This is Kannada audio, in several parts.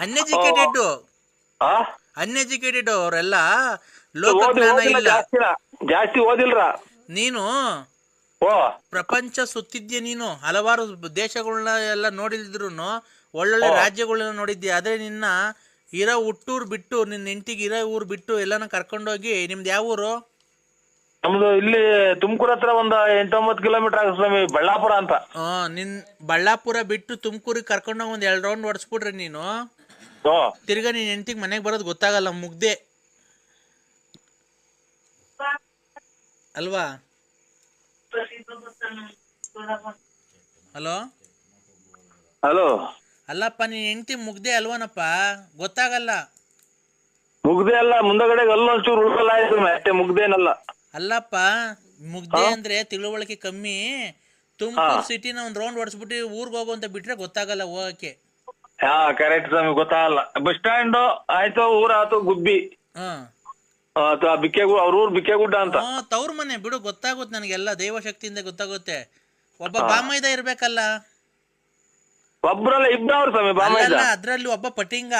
ಅನ್ಎಜುಕೇಟೆಡ್ ಅನ್ಎಜುಕೇಟೆಡ್ ಅವರೆಲ್ಲ ಲೋಕ ಲೋಕಜ್ಞಾನ ಇಲ್ಲ. ಜಾಸ್ತಿ ಓದಿಲ್ರ? ನೀನು ಪ್ರಪಂಚ ಸುತ್ತಿದ್ಯ ನೀನು? ಹಲವಾರು ದೇಶಗಳನ್ನ ಎಲ್ಲ ನೋಡಿದ್ರು ಒಳ್ಳೊಳ್ಳೆ ರಾಜ್ಯಗಳನ್ನ ನೋಡಿದ್ದೆ ಆದ್ರೆ ನಿನ್ನ ಇರೋ ಹುಟ್ಟೂರ್ ಬಿಟ್ಟು ನಿನ್ನ ಇಂಟಿಗೆ ಇರೋ ಊರ್ ಬಿಟ್ಟು ಎಲ್ಲಾನ ಕರ್ಕೊಂಡೋಗಿ ನಿಮ್ದು ಯಾವ ಊರು? ನಮ್ದು ಇಲ್ಲಿ ತುಮಕೂರ್ ಹತ್ರ ಒಂದ್ ಎಂಟೊಂಬತ್ತು ಕಿಲೋಮೀಟರ್ ಆಗುತ್ತೆ ಸ್ವಾಮಿ ಬಳ್ಳಾಪುರ ಅಂತ. ಆ, ನಿನ್ ಬಳ್ಳಾಪುರ ಬಿಟ್ಟು ತುಮಕೂರಿಗೆ ಕರ್ಕೊಂಡ ಒಂದ್ ಎರಡು ರೌಂಡ್ ಹೊಡ್ಸ್ಬಿಟ್ರೆ ನೀನು. ಓ ತಿರ್ಗಾ ನೀನ್ ಹೆಂಡತಿಗೆ ಮನೆಗೆ ಬರೋದು ಗೊತ್ತಾಗಲ್ಲ ಮುಗ್ದೆ. ಅಲ್ವಾ? ಹಲೋ? ಹಲೋ. ಅಲ್ಲಪ್ಪ ನೀನ್ ಹೆಂಡತಿ ಮುಗ್ದೆ ಅಲ್ವನಪ್ಪ? ಗೊತ್ತಾಗಲ್ಲ. ಮುಗ್ದೆ ಅಲ್ಲ ಮುಂದಗಡೆ ಅಲ್ಲೊಂಚೂರು ಉಳ್ಕಲ್ಲ ಆಯ್ತು ಅಷ್ಟೇ ಮುಗ್ದೇನಲ್ಲ. ಅಲ್ಲಪ್ಪ ಮುಗ್ದೆ ಅಂದ್ರೆ ತಿಳುವಳಿಕೆ ಕಮ್ಮಿ. ತುಮಕೂರು ಸಿಟಿನ ಒಂದ್ ರೌಂಡ್ ಹೊಡ್ಸ್ಬಿಟ್ಟು ಊರ್ಗ್ ಹೋಗು ಅಂತ ಬಿಟ್ರೆ ಗೊತ್ತಾಗಲ್ಲ ಹೋಗಕ್ಕೆ. ಹಾ ಕರೆಕ್ಟ್ ಸ್ವಾಮಿ ಗೊತ್ತಾಗಲ್ಲ. ಬಸ್ ಸ್ಟ್ಯಾಂಡ್ ಆಯ್ತು ಊರ ಆಯ್ತು ಗುಬ್ಬಿ. ಹಾ. ಆಯ್ತು ಆ ಬಿಕ್ಕೆಗು ಅವ್ರ ಊರ್ ಬಿಕ್ಕೆಗುಡ್ಡ ಅಂತ. ಹ್ಮ್, ತವ್ರ ಮನೆ ಬಿಡು ಗೊತ್ತಾಗುತ್ತೆ ನನಗೆಲ್ಲಾ ದೈವ ಶಕ್ತಿಯಿಂದ ಗೊತ್ತಾಗುತ್ತೆ. ಒಬ್ಬ ಬಾಮೈದ ಇರ್ಬೇಕಲ್ಲ. ಒಬ್ರಲ್ಲ ಇಬ್ಬರವ್ರು ಸ್ವಾಮಿ ಬಾಮ ಅಲ್ಲ ಅದ್ರಲ್ಲಿ ಒಬ್ಬ ಪಟ್ಟಿಂಗ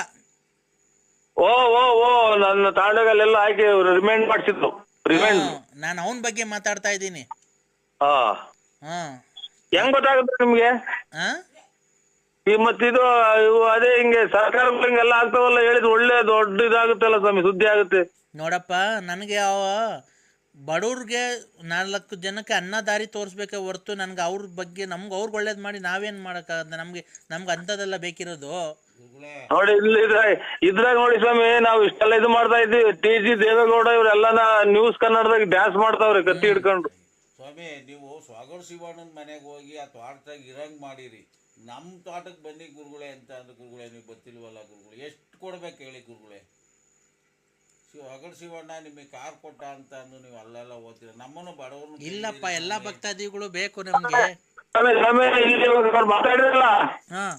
ಓ ಓ ಓ ನನ್ನ ತಾಂಡಗಲ್ಲೆಲ್ಲ ಹಾಕಿ ರಿಮೈಂಡ್ ಮಾಡ್ಸಿದ್ರು. ನಾನು ಅವನ ಬಗ್ಗೆ ಮಾತಾಡ್ತಾ ಇದ್ದೀನಿ. ಹಾ. ಹಾ. ಹೆಂಗ್ ಗೊತ್ತಾಗುತ್ತೆ ನಿಮ್ಗೆ? ಹಾ ಈ ಮತ್ತಿದು ಇವು ಅದೇ ಹಿಂಗೆ ಸರ್ಕಾರ ಹಿಂಗೆಲ್ಲ ಆಗ್ತಾವಲ್ಲ ಹೇಳಿದ್ ಒಳ್ಳೆ ದೊಡ್ಡ ಇದಾಗುತ್ತಲ್ಲ ಸ್ವಾಮಿ ಸುದ್ದಿ ಆಗುತ್ತೆ. ನೋಡಪ್ಪ ನನಗೆ ಅವ ಬಡವ್ರಿಗೆ ನಾಲ್ಕು ಜನಕ್ಕೆ ಅನ್ನ ದಾರಿ ತೋರಿಸ್ಬೇಕೆ ಹೊರ್ತು ನನಗೆ ಅವ್ರ ಬಗ್ಗೆ ನಮ್ಗೆ ಅವ್ರಿಗೆ ಒಳ್ಳೇದು ಮಾಡಿ ನಾವೇನು ಮಾಡೋಕ್ಕಾಗತ್ತೆ? ನಮಗೆ ನಮ್ಗೆ ಅಂಥದ್ದೆಲ್ಲ ಬೇಕಿರೋದು. ನೋಡಿ ಇಲ್ಲಿ ಇದ್ರ- ಇದ್ರಾಗ ನೋಡಿ ಸ್ವಾಮಿ ನಾವು ಇಷ್ಟೆಲ್ಲ ಇದು ಮಾಡ್ತಾ ಇದ್ವಿ ಟಿ ಜಿ ದೇವೇಗೌಡ ಇವ್ರೆಲ್ಲಾನ ನ್ಯೂಸ್ ಕನ್ನಡದಾಗ ಡ್ಯಾನ್ಸ್ ಮಾಡ್ತಾವ್ರಿ ಕತ್ತಿ ಹಿಡ್ಕೊಂಡು. ಸ್ವಾಮಿ ನೀವು ಸ್ವಾಗರ್ ಶಿವಣ್ಣನ ಮನೆಗೆ ಹೋಗಿ ಆ ತೋಟದಾಗ ಇರಂಗ್ ಮಾಡಿರಿ. ನಮ್ಮ ತೋಟಕ್ಕೆ ಬನ್ನಿ ಗುರುಗಳೇ ಅಂತ ಅಂದ್ರೆ ಗುರುಗಳೇ ನೀವು ಗೊತ್ತಿಲ್ವಲ್ಲ ಗುರುಗಳು? ಎಷ್ಟು ಕೊಡ್ಬೇಕು ಹೇಳಿ ಗುರುಗಳೇ? ಸ್ವಾಗರ್ ಶಿವಣ್ಣ ನಿಮಗೆ ಕಾರ್ ಕೊಟ್ಟ ಅಂತ ಅಂದು ನೀವು ಅಲ್ಲೆಲ್ಲ ಓದ್ತೀರ ನಮ್ಮನ್ನು ಬಡವರು ಇಲ್ಲಪ್ಪ ಎಲ್ಲಾ ಭಕ್ತಾದಿಗಳು ಬೇಕು ನಮ್ಗೆ. ಸ್ವಾಮಿ ಸ್ವಾಮಿ ಇಲ್ಲಿ ಇವಾಗ ಮಾತಾಡಿರಲ್ಲ ಹಾಂ.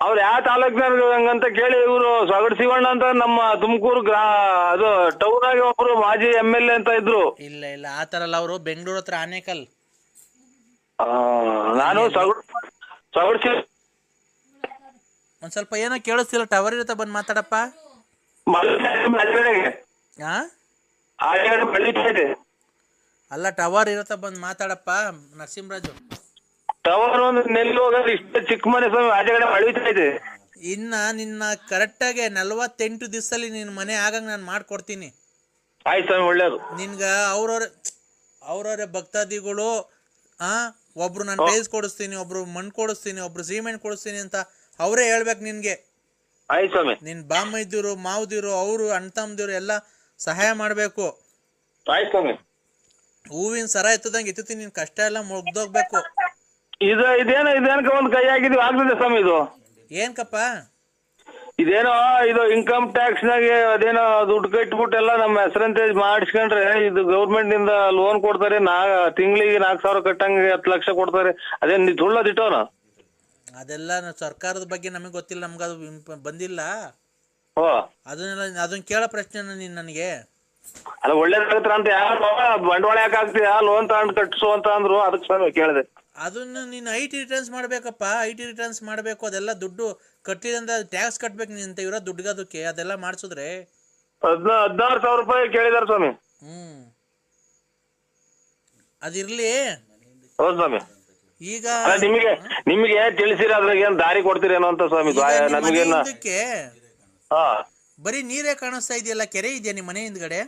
ಅವ್ರು ಯಾವ ತಾಲೂಕ್ನಾಗ ಅಂತ ಕೇಳಿ ಇವರು ಸೊಗಡ್ ಶಿವಣ್ಣ ಅಂತ ನಮ್ಮ ತುಮಕೂರು ಗ್ರಾ ಅದು ಟೌನ್ ಆಗಿ ಒಬ್ರು ಮಾಜಿ ಎಂ ಎಲ್ ಎ ಅಂತ ಇದ್ರು. ಇಲ್ಲ ಇಲ್ಲ ಆ ಥರ ಅಲ್ಲ ಅವರು ಬೆಂಗಳೂರು ಹತ್ರ ಆನೇಕಲ್. ಆ, ನಾನು ಸೊಗಡ್ ಒಂದ್ ಶಿವ ಒಂದು ಸ್ವಲ್ಪ ಏನೋ ಕೇಳಿಸ್ತಿಲ್ಲ ಟವರ್ ಇರುತ್ತೆ ಬಂದು ಮಾತಾಡಪ್ಪ? ಮಲ್ಪೆಗೆ ಹಾಂ ಆಗ ಬೆಳೀತಾ ಇದೆ ಅಲ್ಲ ಟವರ್ ಇರುತ್ತೆ ಬಂದು ಮಾತಾಡಪ್ಪ ನರಸಿಂಹರಾಜು. ಟವರ್ ಒಂದು ಇಷ್ಟ ಚಿಕ್ಕ ಮನೆ ಸ್ವಾಮಿ ಆಚೆಗಡೆ ಅಳಿತಾ ಇದೆ. ಇನ್ನ ನಿನ್ನ ಕರೆಕ್ಟಾಗಿ ನಲವತ್ತೆಂಟು ದಿವಸದಲ್ಲಿ ನಿನ್ನ ಮನೆ ಆಗಂಗೆ ನಾನು ಮಾಡ್ಕೊಡ್ತೀನಿ. ಆಯ್ತು ಸ್ವಾಮಿ ಒಳ್ಳೇದು. ನಿನ್ಗೆ ಅವ್ರವ್ರ ಅವ್ರವ್ರ ಭಕ್ತಾದಿಗಳು ಆ ಒಬ್ರು ನಾನು ಟೈಲ್ಸ್ ಕೊಡಿಸ್ತೀನಿ ಒಬ್ರು ಮಣ್ಣು ಕೊಡಿಸ್ತೀನಿ ಒಬ್ರು ಸಿಮೆಂಟ್ ಕೊಡಿಸ್ತೀನಿ ಅಂತ ಅವರೇ ಹೇಳ್ಬೇಕು ನಿನ್ಗೆ. ನಿನ್ ಸ್ವಾಮಿ. ನಿನ್ ಮಾವದಿರು ಅವರು ಅಣ್ತಮ್ಮದಿರು ಎಲ್ಲ ಸಹಾಯ ಮಾಡಬೇಕು. ಆಯ್ತು ಸ್ವಾಮಿ. ಹೂವಿನ ಸರ ಎತ್ತದಂಗೆ ಎತ್ತುತ್ತೀನಿ ನಿನ್ ಕಷ್ಟ ಎಲ್ಲ ಮುಗ್ದೋಗ್ಬೇಕು. ಇದು ಇದೇನೋ ಇದೇನಕ ಒಂದು ಕೈ ಆಗಿದ್ವಿ. ಆಗ್ತದೆ ಸ್ವಾಮಿ ಇದು. ಏನ್ಕಪ್ಪ? ಇದೇನೋ ಇದು ಇನ್ಕಮ್ ಟ್ಯಾಕ್ಸ್ ನಾಗೆ ಅದೇನೋ ದುಡ್ಡು ಕಟ್ಬಿಟ್ಟು ಎಲ್ಲ ನಮ್ಮ ಹೆಸರಂತೆ ಮಾಡಿಸ್ಕೊಂಡ್ರೆ ಇದು ಗೌರ್ಮೆಂಟ್ನಿಂದ ಲೋನ್ ಕೊಡ್ತಾರೆ. ನಾ ತಿಂಗಳಿಗೆ ನಾಲ್ಕು ಸಾವಿರ ಕಟ್ಟಂಗೆ ಹತ್ತು ಲಕ್ಷ ಕೊಡ್ತಾರೆ. ಅದೇನ್ ನೀ ಸುಳ್ಳದಿಟ್ಟವನ ಅದೆಲ್ಲ ನ- ಸರ್ಕಾರದ ಬಗ್ಗೆ ನಮಗೆ ಗೊತ್ತಿಲ್ಲ. ನಮ್ಗೆ ಅದು ಇಂಪ- ಬಂದಿಲ್ಲ. ಓ ಅದನ್ನೆಲ್ಲ ಅದನ್ನ ಕೇಳೋ ಪ್ರಶ್ನೆ ನೀನು ನನಗೆ. ಅಲ್ಲ ಒಳ್ಳೇದಾಗತ್ರ ಅಂತ? ಯಾರು ಬಂಡವಾಳ ಯಾಕೆ ಆಗ್ತೀಯಾ ಲೋನ್ ತಗೊಂಡು ಕಟ್ಸು ಅಂತ ಅಂದ್ರು. ಅದಕ್ಕೆ ಸ್ವಾಮಿ ಕೇಳಿದೆ. ಅದನ್ನು ನೀನು ಐ ಟಿ ರಿಟರ್ನ್ಸ್ ಮಾಡಬೇಕಪ್ಪ. ಐ ಟಿ ರಿಟರ್ನ್ಸ್ ಮಾಡಬೇಕು. ಅದೆಲ್ಲ ದುಡ್ಡು ಕಟ್ಟಿದಂತ ಟ್ಯಾಕ್ಸ್ ಕಟ್ಟಬೇಕು ನೀನು ಅಂತ ಇರೋ ದುಡ್ಡಿಗೆ ಅದಕ್ಕೆ ಅದೆಲ್ಲ ಮಾಡಿಸಿದ್ರೆ? ಹದ್ನ ಹದಿನಾರು ಸಾವಿರ ರೂಪಾಯಿ ಕೇಳಿದಾರೆ ಸ್ವಾಮಿ. ಹ್ಮ್. ಅದಿರಲಿ. ಹೌದು ಸ್ವಾಮಿ. ಈಗ ನಿಮಗೆ ನಿಮಗೆ ತಿಳಿಸಿರ ಅದ್ರಾಗ ಏನ್ ದಾರಿ ಕೊಡ್ತೀರೇನೋ ಅಂತ ಸ್ವಾಮಿ. ನಮಗೇನ ಹಾ. ಬರೀ ನೀರೇ ಕಾಣಿಸ್ತಾ ಇದೆಯಲ್ಲ ಕೆರೆ ಇದೆಯಾ ನಿಮ್ಮ ಮನೆ ಹಿಂದ್ಗಡೆ?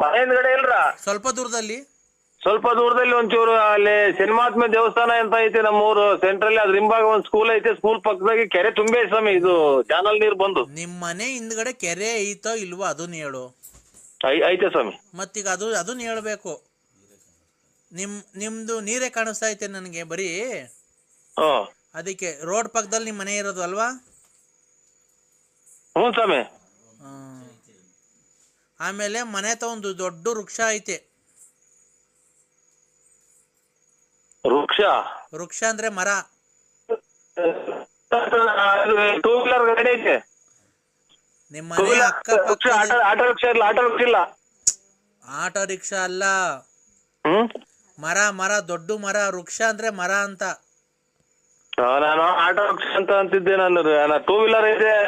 ಮನೆ ಹಿಂದ್ಗಡೆ ಇಲ್ರ? ಸ್ವಲ್ಪ ದೂರದಲ್ಲಿ. ಸ್ವಲ್ಪ ದೂರದಲ್ಲಿ ಒಂಚೂರು ಅಲ್ಲಿ ಸಿನಿಮಾತ್ಮ ದೇವಸ್ಥಾನ ಅಂತ ಐತೆ ನಮ್ಮೂರು. ಸೆಂಟ್ರಲ್ಲಿ ಅದ್ರ ಹಿಂಭಾಗ ಒಂದ್ ಸ್ಕೂಲ್ ಐತೆ. ಸ್ಕೂಲ್ ಪಕ್ಕದಾಗೆ ಕೆರೆ ತುಂಬೆ ಸ್ವಾಮಿ. ಇದು ಚಾನಲ್ ನೀರ್ ಬಂದು. ನಿಮ್ ಮನೆ ಹಿಂದ್ಗಡೆ ಕೆರೆ ಐತೋ ಇಲ್ವೋ ಅದನ್ನ ಹೇಳು. ಐ- ಐತೆ ಸ್ವಾಮಿ. ಮತ್ತೀಗ ಅದು ಅದನ್ನ ಹೇಳ್ಬೇಕು. ನಿಮ್ ನಿಮ್ದು ನೀರೇ ಕಾಣಿಸ್ತಾ ಐತೆ ನನಗೆ ಬರೀ? ಹ್ಮ್ ಅದಕ್ಕೆ ರೋಡ್ ಪಕ್ಕದಲ್ಲಿ ನಿಮ್ಮ ಮನೆ ಇರೋದು ಅಲ್ವಾ? ಹ್ಞೂ ಸ್ವಾಮಿ. ಆಮೇಲೆ ಮನೆ ತ ಒಂದು ದೊಡ್ಡ ವೃಕ್ಷ ಐತೆ. ವೃಕ್ಷ. ವೃಕ್ಷ ಅಂದ್ರೆ ಮರ. ಟೂ ವೀಲರ್ ಗಾಡಿ ಐತೆ. ನಿಮ್ಮ ಮನೆ ವೃಕ್ಷ ಆಟೋ ಆಟೋ ರಿಕ್ಷಾ ಇಲ್ಲ ಆಟೋ ರಿಕ್ಷಾ ಇಲ್ಲ. ಆಟೋ ರಿಕ್ಷಾ ಅಲ್ಲ. ಹ್ಮ್? ಮರ ಮರ ದೊಡ್ಡ ಮರ ವೃಕ್ಷ ಅಂದ್ರೆ ಮರ ಅಂತ. ಆ, ನಾನು ಆಟೋ ರಿಕ್ಷಾ ಅಂತ ಅಂತಿದ್ದೆ ನಾನು. ಟೂ ವೀಲರ್ ಐತೆ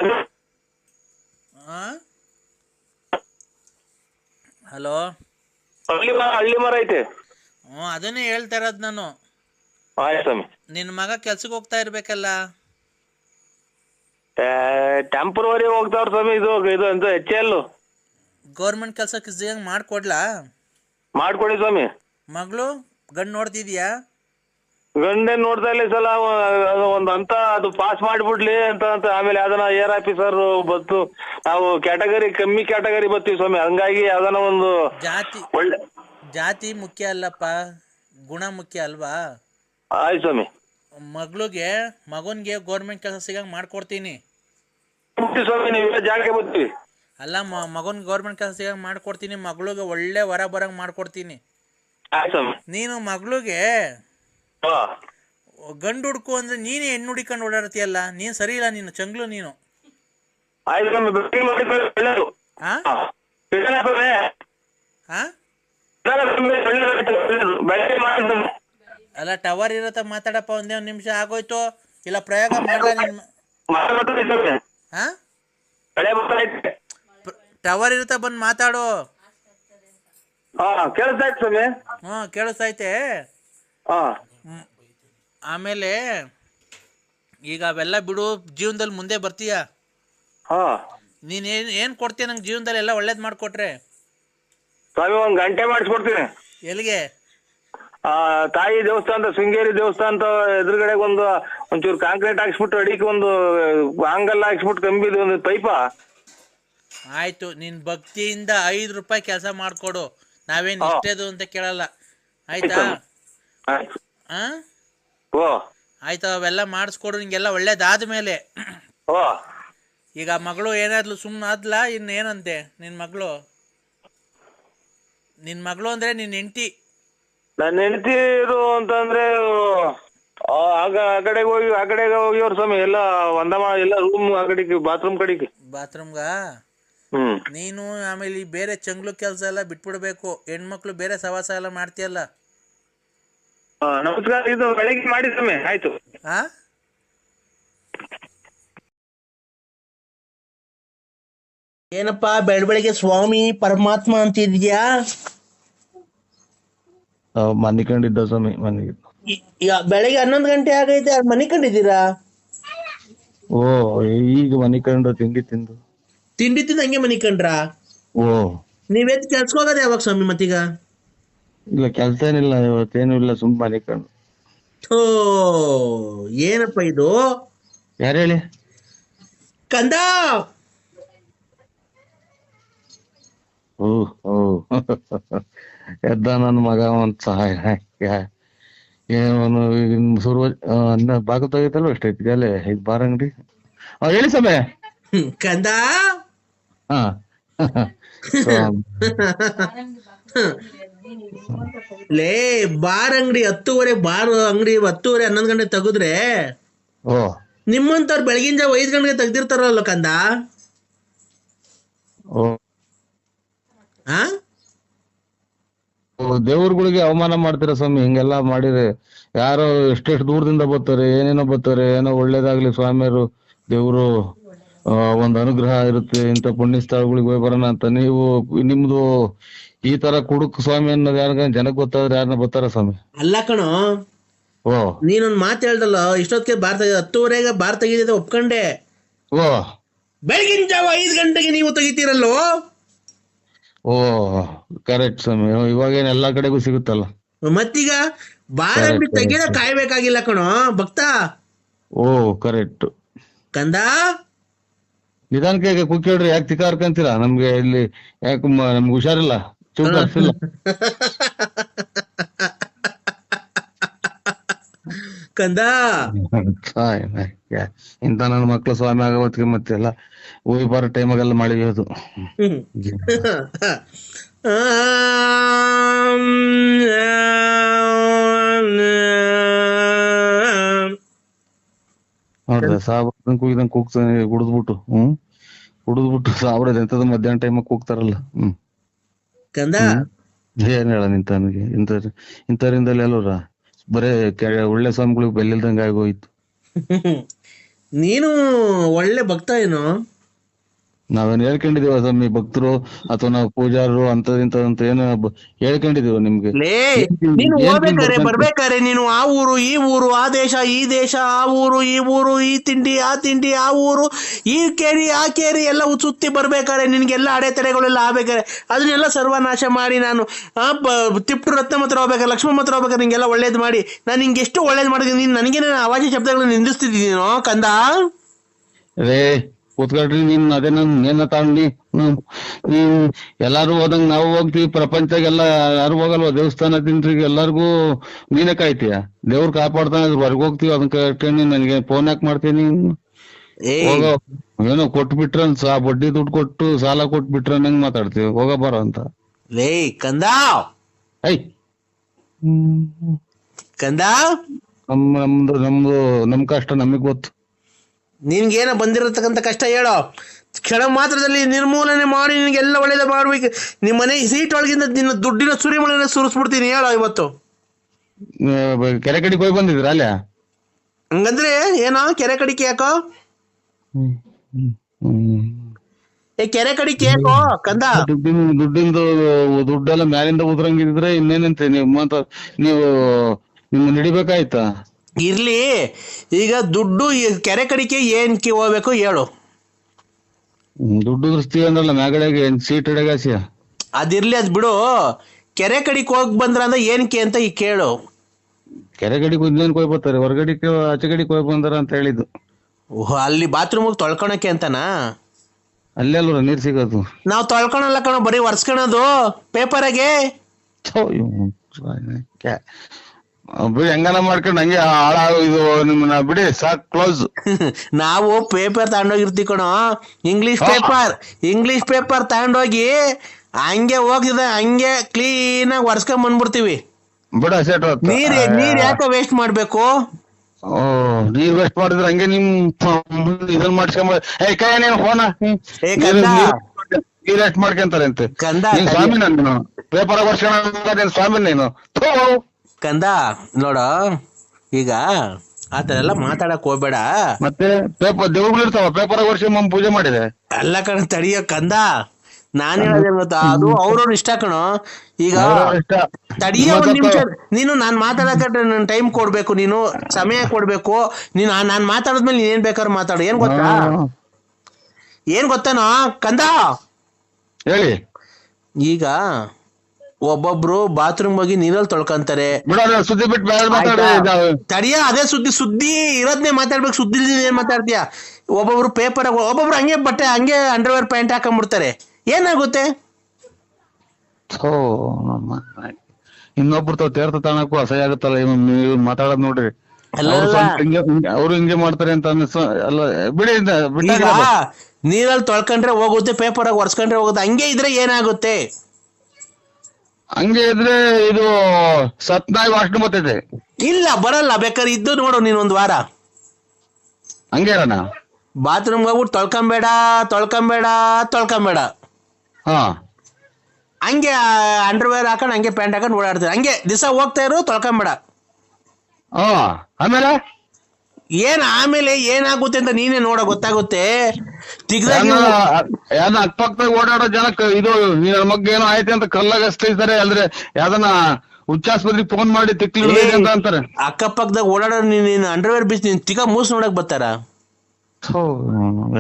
ಹಲೋ? ಹಳ್ಳಿ ಮರ ಹಳ್ಳಿ ಮರ ಐತೆ. ಹ್ಮ್ ಅದನ್ನೇ ಹೇಳ್ತಾ ಇರೋದು ನಾನು. ಆಯ್ತು ಸ್ವಾಮಿ. ನಿನ್ನ ಮಗ ಕೆಲ್ಸಕ್ಕೆ ಹೋಗ್ತಾ ಇರ್ಬೇಕಲ್ಲ? ಟೆಂಪ್ರವರಿ ಹೋಗ್ತಾವ್ರ ಸ್ವಾಮಿ ಇದು ಇದು ಅಂತ ಎಚ್ ಎಲ್? ಗೌರ್ಮೆಂಟ್ ಕೆಲ್ಸಕ್ಕೆ ಸಿಗಂಗೆ ಮಾಡ್ಕೊಡ್ಲಾ? ಮಾಡ್ಕೊಡಿ ಸ್ವಾಮಿ. ಮಗಳು ಗಂಡು ನೋಡ್ತಿದ್ಯಾ? ಗಂಡೆ ನೋಡ್ತಾ ಇಲ್ಲ ಈ ಸಲ ಅದು ಒಂದ್ ಅಂತ ಅದು ಪಾಸ್ ಮಾಡ್ಬಿಡ್ಲಿ ಅಂತ ಅಂತ ಆಮೇಲೆ ಅದನ್ನ ಏರ್ ಆಫೀಸರ್ ಬಂತು. ನಾವು ಕ್ಯಾಟಗರಿ ಕಮ್ಮಿ ಕ್ಯಾಟಗರಿ ಬರ್ತೀವಿ ಸ್ವಾಮಿ ಹಂಗಾಗಿ ಅದನ್ನ ಒಂದು ಜಾತಿ ಒಳ್ಳೆ ಜಾತಿ ಮುಖ್ಯ ಅಲ್ಲಪ್ಪ ಗುಣ ಮುಖ್ಯ ಅಲ್ವಾ? ಆಯ್ತು ಸ್ವಾಮಿ. ಮಗಳಿಗೆ ಮಗನ್ಗೆ ಗೌರ್ಮೆಂಟ್ ಕೆಲಸ ಸಿಗಂಗ್ ಮಾಡ್ಕೊಡ್ತೀನಿ. ಬರ್ತೀವಿ ಸ್ವಾಮಿ ನೀವು ಜಾಗಕ್ಕೆ ಬರ್ತೀವಿ ಅಲ್ಲ ಮಗನ್ ಗೌರ್ಮೆಂಟ್ ಕೆಲಸ ಸಿಗಂಗ್ ಮಾಡ್ಕೊಡ್ತೀನಿ ಮಗಳಿಗೆ ಒಳ್ಳೆ ವರ ಬರಂಗ್ ಮಾಡ್ಕೊಡ್ತೀನಿ. ಆಯ್ತು ಸ್ವಾಮಿ. ನೀನು ಮಗಳಿಗೆ ಹಾ. ಗಂಡು ಹುಡ್ಕು ಅಂದ್ರೆ ನೀನೇ ಹೆಣ್ಣು ಹುಡಿಕೊಂಡು ಓಡಾಡ್ತೀಯಲ್ಲ ನೀನ್ ಸರಿ ಇಲ್ಲ ನೀನು ಚಂಗ್ಲು ನೀನು. ಆಯ್ತು ಸ್ವಾಮಿ ಬೆಳಿಗ್ಗೆ ಹಾ. ಬೆಳಿಗ್ಗೆ. ಅಲ್ಲ ಟವರ್ ಇರತ್ತ ಮಾತಾಡಪ್ಪ ಒಂದೇ ಒಂದ್ ನಿಮಿಷ ಆಗೋಯ್ತು. ಇಲ್ಲ ಪ್ರಯೋಗ ಮಾಡ. ಹಾ? ಬರ್ತಾಯ್ತೆ ಟವರ್ ಇರುತ್ತ ಬಂದ್ ಮಾತಾಡು. ಹಾ ಕೇಳಿಸ್ತಾ ಇತ್ತು ಸ್ವಾಮಿ. ಹ್ಞೂ ಕೇಳಿಸ್ತೈತೆ ಹಾ. ಹ್ಮ್. ಆಮೇಲೆ ಈಗ ಅವೆಲ್ಲ ಬಿಡು ಜೀವನದಲ್ಲಿ ಮುಂದೆ ಬರ್ತೀಯ? ನೀನ್ ಏನ್ ಏನ್ ಏನು ಕೊಡ್ತೀಯ ನಂಗೆ ಜೀವನದಲ್ಲಿ ಎಲ್ಲ ಒಳ್ಳೇದ್ ಮಾಡ್ಕೊಟ್ರೆ? ಸ್ವಾಮಿ ಒಂದ್ ಗಂಟೆ ಮಾಡಿಸ್ಕೊಡ್ತೀನಿ. ಎಲ್ಲಿಗೆ? ಆ ತಾಯಿ ದೇವಸ್ಥಾನದ ಶೃಂಗೇರಿ ದೇವಸ್ಥಾನದ ಎದುರುಗಡೆ ಒಂದು ಒಂಚೂರು ಕಾಂಕ್ರೀಟ್ ಹಾಕ್ಸ್ಬಿಟ್ಟು ಅಡಿಗೆ ಒಂದು ಆಂಗಲ್ ಹಾಕ್ಸ್ಬಿಟ್ಟು ಕಂಬಿದು ಒಂದು ಪೈಪ. ಆಯ್ತು ನಿನ್ ಭಕ್ತಿಯಿಂದ ಐದು ರೂಪಾಯಿ ಕೆಲಸ ಮಾಡ್ಕೊಡು. ನಾವೇನ್ ಹಾ. ಇಷ್ಟೇದು ಅಂತ ಕೇಳಲ್ಲ. ಆಯ್ತಾ? ಆಯ್ತು. ಆ? ಓ. ಆಯ್ತಾ ಅವೆಲ್ಲ ಮಾಡಿಸ್ಕೊಡು ನಿಂಗೆಲ್ಲ ಒಳ್ಳೇದಾದ ಮೇಲೆ. ಓ. ಈಗ ಮಗಳು ಏನಾದ್ಲು ಸುಮ್ಮನೆ ಆದ್ಲಾ ಇನ್ನೇನಂತೆ? ನಿನ್ನ ಮಗಳು? ನಿನ್ ಮಗಳು ಅಂದ್ರೆ ನಿನ್ ಹೆಂಡತಿ. ನನ್ನ ಹೆಂಡತಿರು ಅಂತಂದ್ರೆ ಆ, ಆಗ ಆ ಕಡೆಗೆ ಹೋಗಿ ಆ ಕಡೆಗೆ ಹೋಗಿವ್ರ ಸ್ವಾಮಿ ಎಲ್ಲ ಒಂದ ಮಾ ಎಲ್ಲ ರೂಮ್ ಆ ಕಡೆಗೆ ಬಾತ್ರೂಮ್ ಕಡೆಗೆ. ಬಾತ್ರೂಮ್ಗ ಹ್ಮ್. ನೀನು ಆಮೇಲೆ ಈ ಬೇರೆ ಚಂಗ್ಲು ಕೆಲಸ ಎಲ್ಲ ಬಿಟ್ಬಿಡ್ಬೇಕು. ಹೆಣ್ಮಕ್ಳು ಬೇರೆ ಸವಾಸ ಎಲ್ಲ ಮಾಡ್ತೀಯಲ್ಲ? ಆ, ನಮಸ್ಕಾರ ಇದು ಬೆಳಿಗ್ಗೆ ಮಾಡಿ ಸ್ವಾಮಿ ಆಯ್ತು. ಆ? ಏನಪ್ಪಾ ಬೆಳ್ ಬೆಳಿಗ್ಗೆ ಸ್ವಾಮಿ ಪರಮಾತ್ಮ ಅಂತಿದ್ಯಾ? ಮನೆ ಕಂಡಿದ್ದ ಸ್ವಾಮಿ ಮನೆಗೆ ಬೆಳಗ್ಗೆ ಹನ್ನೊಂದು ಗಂಟೆ ಆಗೈತೆ ಮನೆ ಕಂಡಿದ್ದೀರಾ ಓ ಈಗ ಮನಿಕೊಂಡು ತಿಂಡಿ ತಿಂದು. ತಿಂಡಿ ತಿಂದು ಹಂಗೆ ಮನೆ ಓ. ನೀವೆದ್ದು ಕೆಲ್ಸಕ್ಕೆ ಹೋಗೋದು ಯಾವಾಗ ಸ್ವಾಮಿ ಮತ್ತೀಗ? ಇಲ್ಲ ಕೆಲ್ಸ ಏನಿಲ್ಲ ಇವತ್ತೇನು ಇಲ್ಲ ಸುಮ್ ಮನಿಕೊಂಡು ಓ ಥೋ ಏನಪ್ಪ ಇದು? ಯಾರು ಹೇಳಿ? ಕಂದ! ಓ ಓ. ಎದ್ದ ನನ್ನ ಮಗ ಒಂದ್ ಸಹಾಯ. ಏನು ಸುರುವ ಅನ್ನ ಬಾಗ ತೆಗಿತಲ್ವ ಎಷ್ಟೈತಿ? ಅಲ್ಲಿ ಇದು ಬಾರ ಅಂಗಡಿ. ಹೇಳಿ ಸಮಯ ಕಂದ? ಹಾ. ಲೇ ಬಾರ್ ಅಂಗಡಿ ಹತ್ತುವರೆ ಬಾರ್ ಅಂಗಡಿ ಹತ್ತುವರೆ ಹನ್ನೊಂದು ಗಂಟೆ ತೆಗೆದ್ರೆ ನಿಮ್ಮಂತವ್ರು ಬೆಳಗಿನ ಜಾವ ಐದು ಗಂಟೆಗೆ ತೆಗ್ದಿರ್ತಾರಲ್ಲ ಕಂದ? ಓ, ದೇವ್ರುಗಳಿಗೆ ಅವಮಾನ ಮಾಡ್ತೀರಾ ಸ್ವಾಮಿ? ಹಿಂಗೆಲ್ಲಾ ಮಾಡಿದ್ರೆ ಯಾರೋ ಎಷ್ಟೆಷ್ಟು ದೂರದಿಂದ ಬರ್ತಾರೆ ಏನೇನೋ ಬರ್ತಾರೆ ಏನೋ ಒಳ್ಳೇದಾಗ್ಲಿ ಸ್ವಾಮಿಯರು ದೇವ್ರು ಒಂದು ಒಂದ್ ಅನುಗ್ರಹ ಇರುತ್ತೆ ಇಂಥ ಪುಣ್ಯ ಸ್ಥಳಗಳಿಗೆ ಹೋಗಿ ಬರೋಣ ಅಂತ. ನೀವು ನಿಮ್ದು ಈ ತರ ಕುಡುಕ್ ಸ್ವಾಮಿ ಅನ್ನೋದು ಯಾರ ಜನಕ್ ಗೊತ್ತಾದ್ರೆ ಯಾರನ್ನ ಬರ್ತಾರ ಸ್ವಾಮಿ? ಅಲ್ಲ ಕಣೋ ಓ. ನೀನೊಂದ್ ಮಾತು ಹೇಳ್ದಲ್ಲ ಇಷ್ಟೊತ್ತಿಗೆ ಬಾರ್ ಹತ್ತುವರೆಗೆ ಬಾರ್ ತೆಗಿದಿದೆ ಒಪ್ಕೊಂಡೆ. ಓ. ಬೆಳಗಿನ ಜಾವ ಐದು ಗಂಟೆಗೆ ನೀವು ತೆಗಿತೀರಲ್ಲೋ? ಓ ಕರೆಕ್ಟ್ ಸ್ವಾಮಿ. ಇವಾಗೇನ್ ಎಲ್ಲಾ ಕಡೆಗೂ ಸಿಗುತ್ತಲ್ಲ. ಮತ್ತೀಗ ಬಾರಂಬಿ ತೆಗೆದ. ಕಾಯ್ಬೇಕಾಗಿಲ್ಲ ಕಣೋ ಭಕ್ತ? ಓ ಕರೆಕ್ಟ್ ಕಂದ? ನಿಧಾನಕ್ಕೆ ಕುಕ್ ಹೇಳ್ರಿ ಯಾಕೆ ತಿಕ್ಕಾರ್ಕಂತೀರಾ ನಮ್ಗೆ ಇಲ್ಲಿ ಯಾಕೆ ನಮ್ಗೆ ಹುಷಾರಿಲ್ಲ. ಚೂಪ್ ಆಗ್ತಿಲ್ಲ ಕಂದ? ಇಂತ ನನ್ನ ಮಕ್ಳು ಸ್ವಾಮಿ ಆಗವತ್ತಿಗೆ ಮತ್ತೆ ಎಲ್ಲ ಹೋಗಿ ಬರೋ ಟೈಮಾಗೆಲ್ಲ ಮಳೆ ಅದು ನೋಡ್ರಿ ಸಾಬ್ರ ಕೂಗಿದಂಗ್ ಕೂಗ್ತಾನೆ ಕುಡಿದ್ಬಿಟ್ಟು ಹ್ಮ್? ಕುಡಿದ್ಬಿಟ್ಟು ಸಾಬ್ರ ಎಂತದ ಮಧ್ಯಾಹ್ನ ಟೈಮ್ ಕೂಗ್ತಾರಲ್ಲ ಹ್ಮ್? ಕಂದ ಏನ್ ಹೇಳ ನಿಂತನಿಗೆ ಇಂತ ಇಂತರಿಂದಲೇ ಅಲ್ವರ? ಬರೇ ಒಳ್ಳೆ ಸ್ವಾಮಿಗಳಿಗೆ ಬೆಲ್ಲಿಲ್ದಂಗ ಆಗೋಯ್ತು ನೀನು ಒಳ್ಳೆ ಭಕ್ತ ಏನು? ನಾವೇನ್ ಹೇಳ್ಕೊಂಡಿದೀವ ಸ್ವಾಮಿ ಭಕ್ತರು ಅಥವಾ ನಾವು ಪೂಜಾರರು ಅಂತದಿಂತ ಅಂತ ಏನು ಹೇಳ್ಕೊಂಡಿದೀವ ನಿಮ್ಗೆ? ಲೇ ನೀನು ಹೋಗ್ಬೇಕಾರೆ ಬರ್ಬೇಕಾರೆ ನೀನು ಆ ಊರು ಈ ಊರು ಆ ದೇಶ ಈ ದೇಶ ಆ ಊರು ಈ ಊರು ಈ ತಿಂಡಿ ಆ ತಿಂಡಿ ಆ ಊರು ಈ ಕೇರಿ ಆ ಕೇರಿ ಎಲ್ಲ ಸುತ್ತಿ ಬರ್ಬೇಕಾರೆ ಎಲ್ಲಾ ಅಡೆತಡೆಗಳೆಲ್ಲ ಆಗ್ಬೇಕಾರೆ ಅದನ್ನೆಲ್ಲ ಸರ್ವನಾಶ ಮಾಡಿ ನಾನು ತಿಪ್ಟು ರತ್ನ ಮಾತ್ರ ಹೋಗ್ಬೇಕಾರೆ ಲಕ್ಷ್ಮಣ ಮಾತ್ರ ಹೋಗ್ಬೇಕಾರೆ ನಿಂಗೆಲ್ಲ ಒಳ್ಳೇದು ಮಾಡಿ. ನಾನು ನಿಂಗೆ ಎಷ್ಟು ಒಳ್ಳೇದು ಮಾಡಿದ್ದೀನಿ ನೀನು ನನಗೆ ಅವಾಜಿ ಶಬ್ದಗಳನ್ನ ನಿಂದಿಸ್ತಿದ್ದೀನೋ ಕಂದ? ರೇ ಕೂತ್ಕೊಳ್ರಿ ನೀನ್ ಅದೇ ನನ್ ನೇನ ತಗೊಂಡಿ ನೀನ್ ಎಲ್ಲಾರು ಹೋದಂಗ್ ನಾವು ಹೋಗ್ತೀವಿ ಪ್ರಪಂಚಗೆಲ್ಲ ಯಾರು ಹೋಗಲ್ವಾ? ದೇವಸ್ಥಾನ ತಿನ್ರಿ ಎಲ್ಲಾರ್ಗೂ ನೀನೇ ಕಾಯ್ತೀಯ? ದೇವ್ರ ಕಾಪಾಡ್ತಾನೆ ಹೊರಗೆ ಹೋಗ್ತೀವಿ. ಅದನ್ನ ಕಟ್ಕೊಂಡು ನನಗೆ ಫೋನ್ ಯಾಕೆ ಮಾಡ್ತೀನಿ? ಏ. ಹೋಗೋ ಏನೋ ಕೊಟ್ಬಿಟ್ರ ಸಾ ಬಡ್ಡಿ ದುಡ್ಡು ಕೊಟ್ಟು ಸಾಲ ಕೊಟ್ಬಿಟ್ರ ನಂಗ್ ಮಾತಾಡ್ತೀವಿ. ಹೋಗ ಬರೋ ಅಂತ. ಲೇ ಕಂದ ಐ ಕಂದ ನಮ್ ನಮ್ದು ನಮ್ದು ನಮ್ ಕಷ್ಟ ನಮಗ್ ಗೊತ್ತು. ನಿನ್ಗೇನೋ ಬಂದಿರತಕ್ಕಂಥ ಕಷ್ಟ ಹೇಳೋ? ಕ್ಷಣ ಮಾತ್ರದಲ್ಲಿ ನಿರ್ಮೂಲನೆ ಮಾಡಿ ನಿನಗೆಲ್ಲ ಒಳ್ಳೇದು ಮಾಡ್ಬೇಕು ನಿಮ್ಮ ಮನೆ ಸೀಟ್ ಒಳಗಿಂದ ನಿನ್ನ ದುಡ್ಡಿನ ಸುರಿಮಳೆನ ಸುರಿಸ್ಬಿಡ್ತೀನಿ ಹೇಳೋ ಇವತ್ತು. ಕೆರೆ ಕಡೆಗೆ ಹೋಗಿ ಬಂದಿದ್ರ ಅಲ್ಲ? ಹಂಗಂದ್ರೆ ಏನೋ ಕೆರೆ ಕಡಿಕೆ ಯಾಕೋ ಏ ಕೆರೆ ಕಡಿಕೆ ಯಾಕೋ ಕಂದ? ದುಡ್ಡಿನ ದುಡ್ಡಿಂದು ದುಡ್ಡೆಲ್ಲ ಮ್ಯಾಲಿಂದ ಉದ್ರಂಗಿದ್ರೆ ಇನ್ನೇನಂತೆ ನೀವು ಮಾತ ನೀವು ನಿಮ್ಮ ನಡಿಬೇಕಾಯ್ತಾ? ಇರ್ಲಿ. ಈಗ ದುಡ್ಡು ಕೆರೆ ಕಡಿಕೆ ಏನ್ ಹೋಗ್ಬೇಕು ಹೇಳು. ದುಡ್ಡು ದೃಷ್ಟಿ ಅಂದ್ರಲ್ಲ ಮ್ಯಾಗಡೆಗೆ ಸೀಟ್ ಹಿಡಗಾಸಿಯ ಅದಿರ್ಲಿ ಅದ್ ಬಿಡು. ಕೆರೆ ಕಡಿಗೆ ಹೋಗ್ ಬಂದ್ರ ಅಂದ್ರೆ ಏನಕ್ಕೆ ಅಂತ ಈಗ ಕೇಳು. ಕೆರೆ ಗಡಿಗೆ ಇನ್ನೇನ್ ಕೊಯ್ ಬರ್ತಾರೆ ಹೊರಗಡಿಗೆ ಆಚೆ ಬಂದಾರ ಅಂತ ಹೇಳಿದ್ದು. ಓಹ್, ಅಲ್ಲಿ ಬಾತ್ರೂಮ್ಗೆ ತೊಳ್ಕೊಳಕ್ಕೆ ಅಂತನಾ? ಅಲ್ಲೇ ಅಲ್ವ ನೀರ್ ಸಿಗೋದು. ನಾವು ತೊಳ್ಕೊಳಲ್ಲ ಕಣ ಬರೀ ಒರ್ಸ್ಕೊಳೋದು ಪೇಪರಾಗೆ ಬಿಡಿ ಹೆಂಗನ ಮಾಡ್ಕೊಂಡು ಹಂಗೆ ಹಾಳಾಗ ಇದು ನಿಮ್ಮನ್ನ ಬಿಡಿ ಸಾಕ್ ಕ್ಲೋಸ್ ನಾವು ಪೇಪರ್ ತಗೊಂಡೋಗಿರ್ತೀವಿ ಕಣೋ. ಇಂಗ್ಲಿಷ್ ಪೇಪರ್ ಇಂಗ್ಲಿಷ್ ಪೇಪರ್ ತಗೊಂಡೋಗಿ ಹಂಗೆ ಹೋಗಿದ ಹಂಗೆ ಆಗಿ ಒರ್ಸ್ಕೊಂಡ್ ಬಂದ್ಬಿಡ್ತೀವಿ. ಬಿಡ ಸೆಟ್ ನೀರ್ ನೀರ್ ಯಾಕೆ ವೇಸ್ಟ್ ಮಾಡ್ಬೇಕು? ಓ ನೀರ್ ವೇಸ್ಟ್ ಮಾಡಿದ್ರೆ ಹಂಗೆ ನಿಮ್ ಇದನ್ ಮಾಡ್ಸ್ಕೊಂಬ ಏ ಕೈ ನೀನ್ ಫೋನ ಏ ಕಂದ. ನೀರ್ ವೇಸ್ಟ್ ಮಾಡ್ಕೊಂತಾರೆ ಅಂತ? ಕಂದ ಸ್ವಾಮಿ ನಾನು. ಪೇಪರ್ ನೀನ್ ಸ್ವಾಮಿ ನೀನು. ಕಂದ ನೋಡ ಈಗ ಆತರ ಎಲ್ಲ ಮಾತಾಡಕ್ ಹೋಗ್ಬೇಡ. ಮತ್ತೆ ಪೇಪರ್ ದೇವ್ಗಳು ಇರ್ತಾವ ಪೇಪರ್ ವರ್ಷ ಮಮ್ಮ ಪೂಜೆ ಮಾಡಿದೆ. ಎಲ್ಲ ಕಣ ತಡಿಯೋ ಕಂದ ನಾನ್ ಹೇಳೋದೇನ್ ಗೊತ್ತಾ? ಅದು ಅವ್ರವ್ರ ಇಷ್ಟ ಕಣೋ. ಈಗ. ತಡಿಯೋ ಒಂದ್ ನಿಮಿಷ ನೀನು ನಾನ್ ಮಾತಾಡಕ ನನ್ ಟೈಮ್ ಕೊಡ್ಬೇಕು ನೀನು ಸಮಯ ಕೊಡ್ಬೇಕು ನೀನು ನಾನ್ ಮಾತಾಡದ್ಮೇಲೆ ನೀನ್ ಏನ್ ಬೇಕಾದ್ರೂ ಮಾತಾಡು. ಏನ್ ಗೊತ್ತಾ. ಏನ್ ಗೊತ್ತಾನೋ? ಕಂದ! ಹೇಳಿ. ಈಗ ಒಬ್ಬೊಬ್ರು ಬಾತ್ರೂಮ್ ಹೋಗಿ ನೀರಲ್ಲಿ ತೊಳ್ಕೊಂತಾರೆ. ಸುದ್ದಿ ಬಿಟ್ಟು ಬೇರೆ ಮಾತಾಡಿ? ತಡಿಯ ಅದೇ ಸುದ್ದಿ ಸುದ್ದಿ ಇರೋದ್ನೇ ಮಾತಾಡ್ಬೇಕು ಸುದ್ದಿ ಏನ್ ಮಾತಾಡ್ತೀಯ? ಒಬ್ಬೊಬ್ರು ಪೇಪರ್ ಒಬ್ಬೊಬ್ರು ಹಂಗೆ ಬಟ್ಟೆ ಹಂಗೆ ಅಂಡರ್ವೇರ್ ಪ್ಯಾಂಟ್ ಹಾಕೊಂಡ್ಬಿಡ್ತಾರೆ. ಏನಾಗುತ್ತೆ? ಓ ನಮ್ಮ ಇನ್ನೊಬ್ರು ತಾವ್ ತೀರ್ಥ ತಾಣಕ್ಕೂ ಅಸಹ್ಯ ಆಗುತ್ತಲ್ಲ ನೀವು ಮಾತಾಡೋದ್ ನೋಡ್ರಿ. ಅಲ್ಲ, ಅವ್ರು ಅಲ್ಲ. ಹಿಂಗೆ ಅವ್ರು ಹಿಂಗೆ ಮಾಡ್ತಾರೆ ಅಂತ ಅನ್ನಿಸ್ ಅಲ್ಲ ಬಿಡಿ ಇದ್ನ, ಬಿಟ್ಟಾಗ ಈಗ ಅದು. ನೀರಲ್ಲಿ ತೊಳ್ಕೊಂಡ್ರೆ ಹೋಗುತ್ತೆ ಪೇಪರ್ ಆಗಿ ಒರ್ಸ್ಕೊಂಡ್ರೆ ಹೋಗುತ್ತೆ ಹಂಗೆ ಇದ್ರೆ ಏನಾಗುತ್ತೆ? ಹಂಗೆ ಇದ್ರೆ ಇದು ಸತ್ನಾಗಿ ವಾಸನೆ ಬರ್ತೈತೆ ಇಲ್ಲ ಬರಲ್ಲ ಬೇಕಾದ್ರೆ ಇದ್ದು ನೋಡು ನೀನ್ ಒಂದ್ ವಾರ. ಹಂಗೆ ಇರೋಣ? ಬಾತ್ರೂಮ್ ಹೋಗ್ಬಿಟ್ಟು ತೊಳ್ಕೊಂಬೇಡ ತೊಳ್ಕೊಂಬೇಡ ತೊಳ್ಕೊಂಬೇಡ. ಹಾ. ಹಂಗೆ ಅಂಡರ್ವೇರ್ ಹಾಕೊಂಡು ಹಂಗೆ ಪ್ಯಾಂಟ್ ಹಾಕೊಂಡು ಓಡಾಡ್ತೀವಿ. ಹಂಗೆ ದಿವಸ ಹೋಗ್ತಾ ಇರು ತೊಳ್ಕೊಂಬೇಡ. ಹಾ ಆಮೇಲೆ? ಏನ್ ಆಮೇಲೆ ಏನಾಗುತ್ತೆ ಅಂತ ನೀನೇ ನೋಡ ಗೊತ್ತಾಗುತ್ತೆ? ತಿಗ್ದಾಗಿ ಯಾವ್ದನ ಯಾವ್ದನ ಅಕ್ಕಪಕ್ಕದಾಗ ಓಡಾಡೋ ಜನಕ್ಕೆ ಇದು ನಿನ್ನ ಮಗ್ಗೆ ಏನೋ ಆಯ್ತು ಅಂತ ಕಲ್ಲಾಗ ಹಚ್ತಿದ್ದಾರೆ ಅಂದ್ರೆ ಯಾವ್ದನ್ನ ಉಚ್ಚಾಸ್ಪತ್ರೆಗೆ ಫೋನ್ ಮಾಡಿ ತಿಕ್ಲಿ ಅಂತ ಅಂತಾರೆ. ಅಕ್ಕಪಕ್ಕದಾಗ ಓಡಾಡೋ ನೀನ್ ಅಂಡರ್ವೇರ್ ಬಿಸ್ ನೀನ್ ತಿಗ ಮೂಸ್ ನೋಡಕ್ ಬರ್ತಾರ?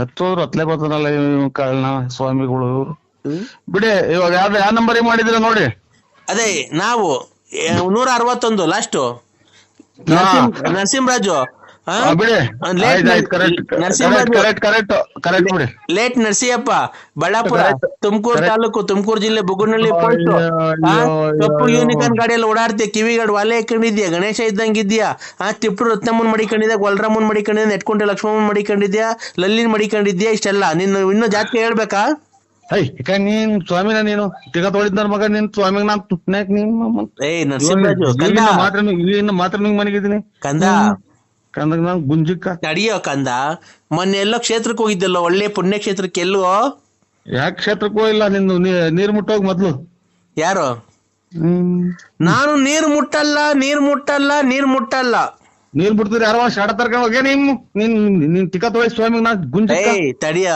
ಎತ್ತೋದ್ರು ಅತ್ಲೆ ಬರ್ತಾರಲ್ಲ ಕಾಲ್ನ ಸ್ವಾಮಿಗಳು. ಬಿಡಿ ಇವಾಗ ಯಾವ್ದು ಯಾವ ನಂಬರ್ ಮಾಡಿದ್ರ ನೋಡಿ? ಅದೇ ನಾವು ನೂರ ಅರವತ್ತೊಂದು ಲಾಸ್ಟು. ನರಸಿಂಹರಾಜು. ಲೇಟ್ ನರಸಿಯಪ್ಪ ಬಳ್ಳಾಪುರ. ತುಮಕೂರು. ತಾಲೂಕು ತುಮಕೂರು ಜಿಲ್ಲೆ ಬುಗುನಳ್ಳಿ ಪೋಸ್ಟ್ ಕಪ್ಪು ಅಯ್ಯೋ. ಗಾಡಿಯಲ್ಲಿ ಓಡಾಡ್ತೀಯ ಕಿವಿಗಡ್ ವಾಲೆ ಹಾಕೊಂಡಿದ್ಯಾ ಗಣೇಶ ಇದ್ದಂಗಿದ್ಯಾ? ಆ ತಿಪ್ಪು ರತ್ನಮ್ಮನ್ ಮಡಿಕೊಂಡಿದ್ಯಾ ಗೊಲ್ರಮ್ಮನ್ ಮಡಿಕೊಂಡಿದ್ಯಾ ನೆಟ್ಕೊಂಡೆ ಲಕ್ಷ್ಮಮ್ಮನ್ ಮಡಿಕೊಂಡಿದ್ಯಾ ಲಲ್ಲಿನ್ ಮಡಿಕೊಂಡಿದ್ಯಾ ಇಷ್ಟೆಲ್ಲ. ನಿನ್ನ ಇನ್ನು ಜಾತಿ ಹೇಳ್ಬೇಕಾ? ಯಾಕ ನೀನ್ ಸ್ವಾಮಿನ ನೀನು? ತಿಗ ತೊಳಿದ್ ನನ್ ಮಗ ನೀನ್ ಸ್ವಾಮಿಗ್ ನಾನ್ ತುಟ್ನ್ಯಾಕ್ ನೀನ್ ಮಾತ್ರ ಮಾತ್ರ ನಿಂಗ್ ಮನೆಗಿದ್ದೀನಿ ಕಂದ. ಕಂದಾಗ ನಾನ್ ಗುಂಜಿಕ್ಕ ನಡಿಯೋ ಕಂದ? ಮೊನ್ನೆ ಎಲ್ಲೋ ಕ್ಷೇತ್ರಕ್ಕೆ ಹೋಗಿದ್ದಲ್ಲ ಒಳ್ಳೆ ಪುಣ್ಯ ಕ್ಷೇತ್ರಕ್ಕೆ ಎಲ್ಲೋ? ಯಾಕೆ ಕ್ಷೇತ್ರಕ್ಕೆ ಹೋಗಿಲ್ಲ? ನಿಂದು ನೀ- ನೀರ್ ಮುಟ್ಟೋಗ್ ಮೊದ್ಲು. ಯಾರು? ಹ್ಮ್. ನಾನು ನೀರ್ ಮುಟ್ಟಲ್ಲ ನೀರ್ ಮುಟ್ಟಲ್ಲ ನೀರ್ ಮುಟ್ಟಲ್ಲ. ನೀರ್ ಬಿಡ್ತೀರಿ ಯಾರೋ ಶಾಡ ತರ್ಕೊಂಡು ಹೋಗ್ಯ ನಿಮ್? ನಿನ್ ನಿನ್ ಟಿಕತ್ ವಯಸ್ ಸ್ವಾಮಿ ನಾ ಗುಂಜ ಏಯ್ ತಡಿಯ